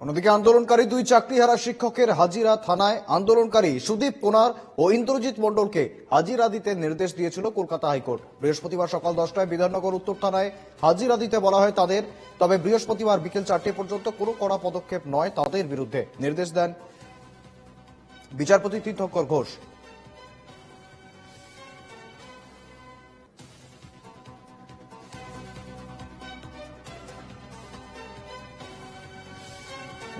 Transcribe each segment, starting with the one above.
অন্যদিকে আন্দোলনকারী দুই চাকরিহারা শিক্ষকের হাজিরা থানায় আন্দোলনকারী সুদীপ কোনার ও ইন্দ্রজিৎ মণ্ডলকে হাজিরা দিতে নির্দেশ দিয়েছিল কলকাতা হাইকোর্ট। বৃহস্পতিবার সকাল দশটায় বিধাননগর উত্তর থানায় হাজিরা দিতে বলা হয় তাদের, তবে বৃহস্পতিবার বিকেল চারটে পর্যন্ত কোনো কড়া পদক্ষেপ নয় তাদের বিরুদ্ধে নির্দেশ দেন বিচারপতি তীর্থঙ্কর ঘোষ।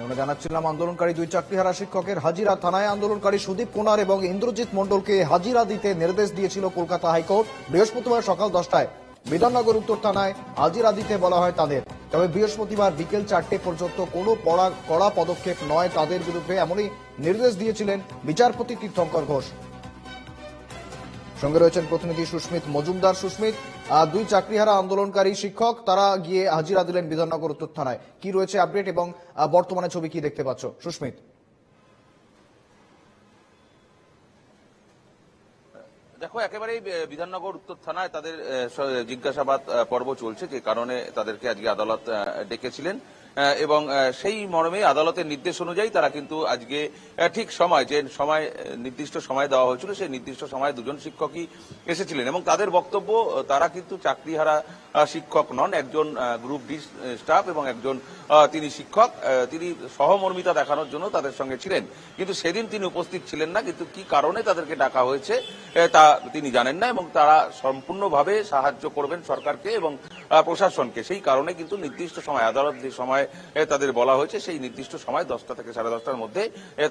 আমরা জানাচ্ছিলাম, আন্দোলনকারী দুই চাকরিহারা শিক্ষকের হাজিরা থানায় আন্দোলনকারী সুদীপ কুমার এবং ইন্দ্রজিৎ মন্ডলকে হাজিরা দিতে নির্দেশ দিয়েছিল কলকাতা হাইকোর্ট। বৃহস্পতিবার সকাল দশটায় বিধাননগর উত্তর থানায় হাজিরা দিতে বলা হয় তাদের। তবে বৃহস্পতিবার বিকেল চারটে পর্যন্ত কোনো পড়া, কড়া পদক্ষেপ নয় তাদের বিরুদ্ধে, এমনই নির্দেশ দিয়েছিলেন বিচারপতি তীর্থঙ্কর ঘোষ। সঙ্গে রয়েছেন প্রতিনিধি সুস্মিত মজুমদার। সুস্মিত দুই চাকরিহারা আন্দোলনকারী শিক্ষক, তারা গিয়ে হাজিরা দিলেন বিধাননগর উত্তর থানায় কি রয়েছে আপডেট এবং বর্তমানে ছবি কি দেখতে পাচ্ছ? সুস্মিত। দেখো, একেবারেই বিধাননগর উত্তর থানায় তাদের জিজ্ঞাসাবাদ পর্ব চলছে, যে কারণে তাদেরকে আজকে আদালত ডেকেছিলেন। এবং সেই মর্মে আদালতের নির্দেশ অনুযায়ী তারা কিন্তু আজকে ঠিক সময় যে সময় নির্দিষ্ট সময় দেওয়া হয়েছিল, সেই নির্দিষ্ট সময় দুজন শিক্ষকই এসেছিলেন এবং তাদের বক্তব্য, তারা কিন্তু চাকরিহারা শিক্ষক নন, একজন গ্রুপ ডি স্টাফ এবং একজন তিনি শিক্ষক তিনি সহমর্মিতা দেখানোর জন্য তাদের সঙ্গে ছিলেন। কিন্তু সেদিন তিনি উপস্থিত ছিলেন না, কিন্তু কি কারণে তাদেরকে ডাকা হয়েছে তা তিনি জানেন না এবং তারা সম্পূর্ণভাবে সাহায্য করবেন সরকারকে এবং প্রশাসনকে। সেই কারণে কিন্তু নির্দিষ্ট সময়, আদালত যে সময় তাদের বলা হয়েছে, সেই নির্দিষ্ট সময় দশটা থেকে সাড়ে দশটার মধ্যে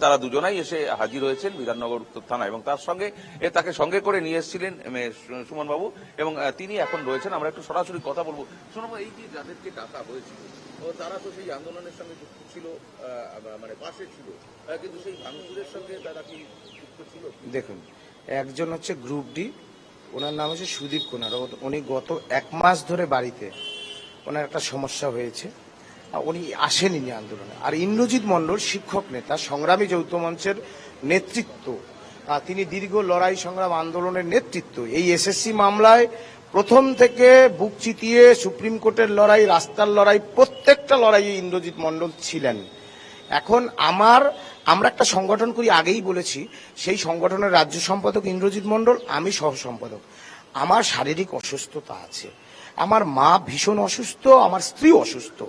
তারা দুজনাই এসে হাজির হয়েছেন বিধাননগর উত্তর থানা এবং তার সঙ্গে তাকে সঙ্গে করে নিয়ে এসেছিলেন সুমন বাবু এবং তিনি এখন রয়েছেন। আমরা একটু সরাসরি কথা বলব। সুমন এই যে যাদেরকে ডাকা হয়েছিল তারা তো সেই আন্দোলনের সঙ্গে যুক্ত ছিল মানে পাশে ছিল কিন্তু সেই ভাঙচুরের সঙ্গে তারা কি যুক্ত ছিল? দেখুন, একজন হচ্ছে গ্রুপ ডি ওনার নাম হচ্ছে সুদীপ কুনার। উনি গত এক মাস ধরে বাড়িতে। ওনার একটা সমস্যা হয়েছে। উনি আসেনি আন্দোলনে। আর ইন্দ্রজিৎ মণ্ডল শিক্ষক নেতা, সংগ্রামী যৌথ মঞ্চের নেতৃত্ব। তিনি দীর্ঘ লড়াই সংগ্রাম আন্দোলনের নেতৃত্ব। এই এসএসসি মামলায় প্রথম থেকে বুক চিতিয়ে সুপ্রিম কোর্টের লড়াই, রাস্তার লড়াই, প্রত্যেকটা লড়াইয়ে ইন্দ্রজিৎ মণ্ডল ছিলেন। এখন আমার, আমরা একটা সংগঠন করি, আগেই বলেছি, সেই সংগঠনের রাজ্য সম্পাদক ইন্দ্রজিৎ মণ্ডল, আমি সহ সম্পাদক। আমার শারীরিক অসুস্থতা আছে, আমার মা ভীষণ অসুস্থ, আমার স্ত্রী অসুস্থ,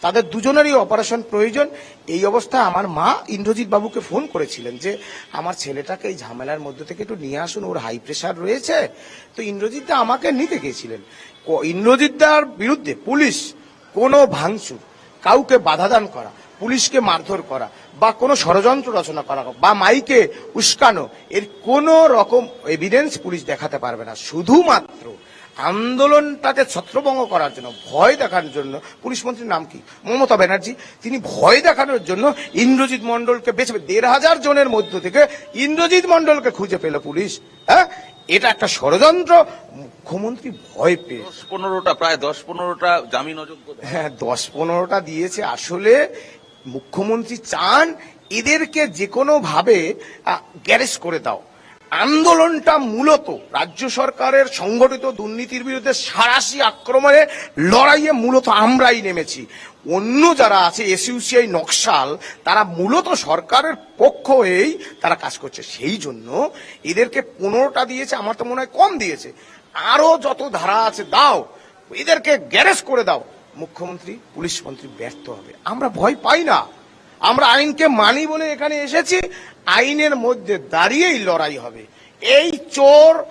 তাদের দুজনেরই অপারেশন প্রয়োজন। এই অবস্থায় আমার মা ইন্দ্রজিৎ বাবুকে ফোন করেছিলেন যে, আমার ছেলেটাকে এই ঝামেলার মধ্যে থেকে একটু নিয়ে আসুন, ওর হাই প্রেশার রয়েছে। তো ইন্দ্রজিৎ দা আমাকে নিতে গিয়েছিলেন। ক- ইন্দ্রজিৎ দার বিরুদ্ধে পুলিশ কোনো ভাঙচুর, কাউকে বাধাদান করা পুলিশকে মারধর করা বা কোনো ষড়যন্ত্র রচনা করা বা মাইকে উস্কানো এর কোনো রকম এভিডেন্স পুলিশ দেখাতে পারবে না। শুধুমাত্র আন্দোলনটাকে ছত্রভঙ্গ করার জন্য ভয় দেখানোর জন্য পুলিশ মন্ত্রীর নাম কি? মমতা ব্যানার্জি। তিনি ভয় দেখানোর জন্য ইন্দ্রজিৎ মণ্ডলকে বেছে দেড় হাজার জনের মধ্য থেকে ইন্দ্রজিৎ মণ্ডলকে খুঁজে পেল পুলিশ। হ্যাঁ? এটা একটা ষড়যন্ত্র। মুখ্যমন্ত্রী ভয় পেয়ে দশ পনেরোটা প্রায় দশ পনেরোটা জামিন অযোগ্য। হ্যাঁ দশ পনেরোটা দিয়েছে। আসলে মুখ্যমন্ত্রী চান এদেরকে যে কোনো ভাবে গ্যারেজ করে দাও। আন্দোলনটা মূলত রাজ্য সরকারের সংগঠিত দুর্নীতির বিরুদ্ধে সারাশি আক্রমণে লড়াইয়ে মূলত আমরাই নেমেছি। অন্য যারা আছে, এসইউসিআই, নকশাল, তারা মূলত সরকারের পক্ষ হয়েই তারা কাজ করছে। সেই জন্য এদেরকে পনেরোটা দিয়েছে, আমার তো মনে হয় কম দিয়েছে। আরও যত ধারা আছে, দাও। এদেরকে গ্যারেজ করে দাও। মুখ্যমন্ত্রী, পুলিশ মন্ত্রী ব্যর্থ হবে। আমরা ভয় পাই না। আমরা আইনকে মানি বলে এখানে এসেছি। আইনের মধ্যে দাঁড়িয়েই লড়াই হবে। এই চোর,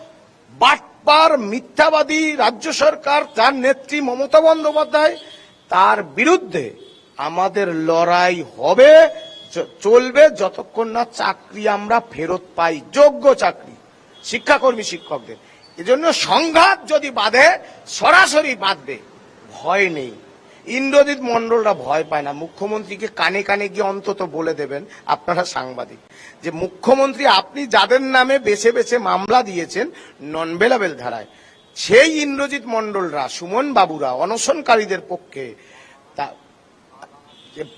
বাটপার, মিথ্যাবাদী রাজ্য সরকার, তার নেত্রী মমতা বন্দ্যোপাধ্যায়, তার বিরুদ্ধে আমাদের লড়াই হবে। চলবে যতক্ষণ না চাকরি আমরা ফেরত পাই, যোগ্য চাকরি, শিক্ষাকর্মী শিক্ষকদের। এজন্য সংঘাত যদি বাঁধে, সরাসরি বাঁধবে, ভয় নেই। ইন্দ্রজিৎ মন্ডলরা ভয় পায় না। মুখ্যমন্ত্রীকে কানে কানে গিয়ে অন্তত বলে দেবেন, আপনারা সাংবাদিক, যে মুখ্যমন্ত্রী আপনি যাদের নামে বেছে বেছে মামলা দিয়েছেন নন বেলাবেল ধারায়, সেই ইন্দ্রজিৎ মন্ডলরা সুমন বাবুরা, অনশনকারীদের পক্ষে, তা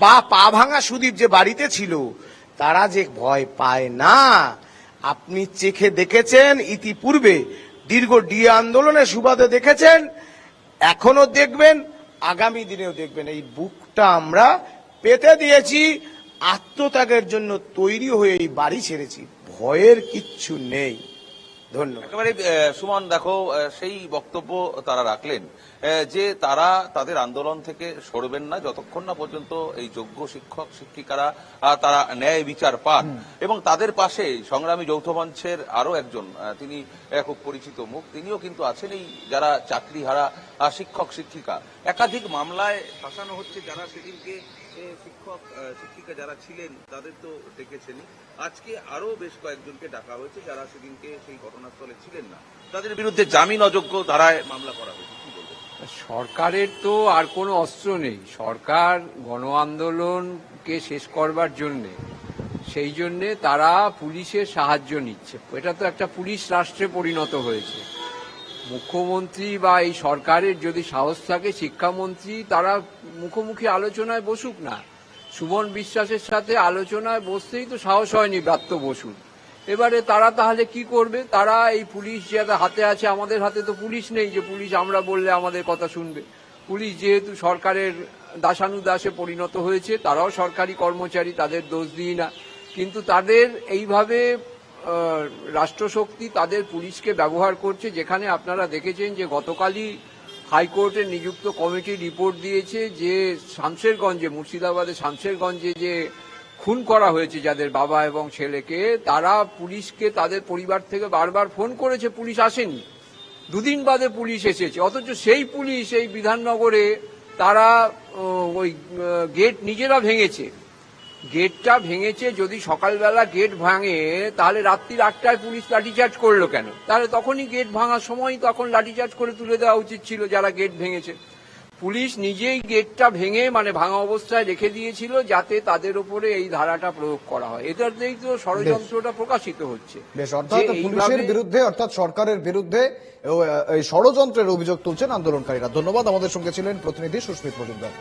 পা পা ভাঙা সুদীপ যে বাড়িতে ছিল, তারা যে ভয় পায় না। আপনি চেখে দেখেছেন, ইতিপূর্বে দীর্ঘ ডিএ আন্দোলনের সুবাদে দেখেছেন, এখনও দেখবেন আগামী দিনেও দেখবেন এই বুকটা আমরা পেতে দিয়েছি, আত্মত্যাগের জন্য তৈরি হয়ে এই বাড়ি ছেড়েছি। ভয়ের কিচ্ছু নেই। ধন্যবাদ। একেবারে সুমন, দেখো সেই বক্তব্য তারা রাখলেন। যে তারা তাদের আন্দোলন থেকে সরবেন না যতক্ষণ না পর্যন্ত এই যোগ্য শিক্ষক শিক্ষিকারা তারা ন্যায় বিচার পান। এবং তাদের পাশে সংগ্রামী যৌথ মঞ্চের আরও একজন তিনি খুব পরিচিত মুখ তিনিও কিন্তু আছেন এই যারা চাকরি হারা শিক্ষক শিক্ষিকা। একাধিক মামলায় ফাঁসানো হচ্ছে যারা সেদিনকে শিক্ষক শিক্ষিকা যারা ছিলেন তাদের তো ডেকেছেনই। আজকে আরও বেশ কয়েকজনকে ডাকা হয়েছে যারা সেদিনকে সেই ঘটনাস্থলে ছিলেন না। তাদের বিরুদ্ধে জামিন অযোগ্য ধারায় মামলা করা হয়েছে। সরকারের তো আর কোনো অস্ত্র নেই। সরকার গণ আন্দোলনকে শেষ করবার জন্যে, সেই জন্যে তারা পুলিশের সাহায্য নিচ্ছে। এটা তো একটা পুলিশ রাষ্ট্রে পরিণত হয়েছে। মুখ্যমন্ত্রী বা এই সরকারের যদি সাহস থাকে, শিক্ষামন্ত্রী তারা মুখোমুখি আলোচনায় বসুক না। সুমন বিশ্বাসের সাথে আলোচনায় বসতেই তো সাহস হয়নি ব্রাত্য বসুর। এবারে তারা তাহলে কি করবে? তারা এই পুলিশ যাতে হাতে আছে, আমাদের হাতে তো পুলিশ নেই যে পুলিশ আমরা বললে আমাদের কথা শুনবে। পুলিশ যেহেতু সরকারের দাসানুদাসে পরিণত হয়েছে, তারাও সরকারি কর্মচারী, তাদের দোষ দিই না। কিন্তু তাদের এইভাবে রাষ্ট্রশক্তি তাদের পুলিশকে ব্যবহার করছে। যেখানে আপনারা দেখেছেন যে গতকালই হাইকোর্টে নিযুক্ত কমিটি রিপোর্ট দিয়েছে যে শামশেরগঞ্জে, মুর্শিদাবাদের শামশেরগঞ্জে যে খুন করা হয়েছে যাদের বাবা এবং ছেলেকে, তারা পুলিশকে তাদের পরিবার থেকে বারবার ফোন করেছে, পুলিশ আসেনি। দুদিন বাদে পুলিশ এসেছে, অথচ সেই পুলিশ এই বিধাননগরে তারা ওই গেট নিজেরা ভেঙেছে। গেটটা ভেঙেছে যদি সকালবেলা গেট ভাঙে, তাহলে রাত্রির আটটায় পুলিশ লাঠিচার্জ করল কেন? তাহলে তখনই গেট ভাঙার সময় তখন লাঠিচার্জ করে তুলে দেওয়া উচিত ছিল যারা গেট ভেঙেছে। পুলিশ নিজেই গেটটা ভেঙে মানে ভাঙা অবস্থায় রেখে দিয়েছিল যাতে তাদের উপরে এই ধারাটা প্রয়োগ করা হয়। এটাতেই তো ষড়যন্ত্রটা প্রকাশিত হচ্ছে। বেশ অর্থাৎ পুলিশের বিরুদ্ধে অর্থাৎ সরকারের বিরুদ্ধে এই ষড়যন্ত্রের অভিযোগ তুলছেন আন্দোলনকারীরা। ধন্যবাদ। আমাদের সঙ্গে ছিলেন প্রতিনিধি সুস্মিত মজুমদার।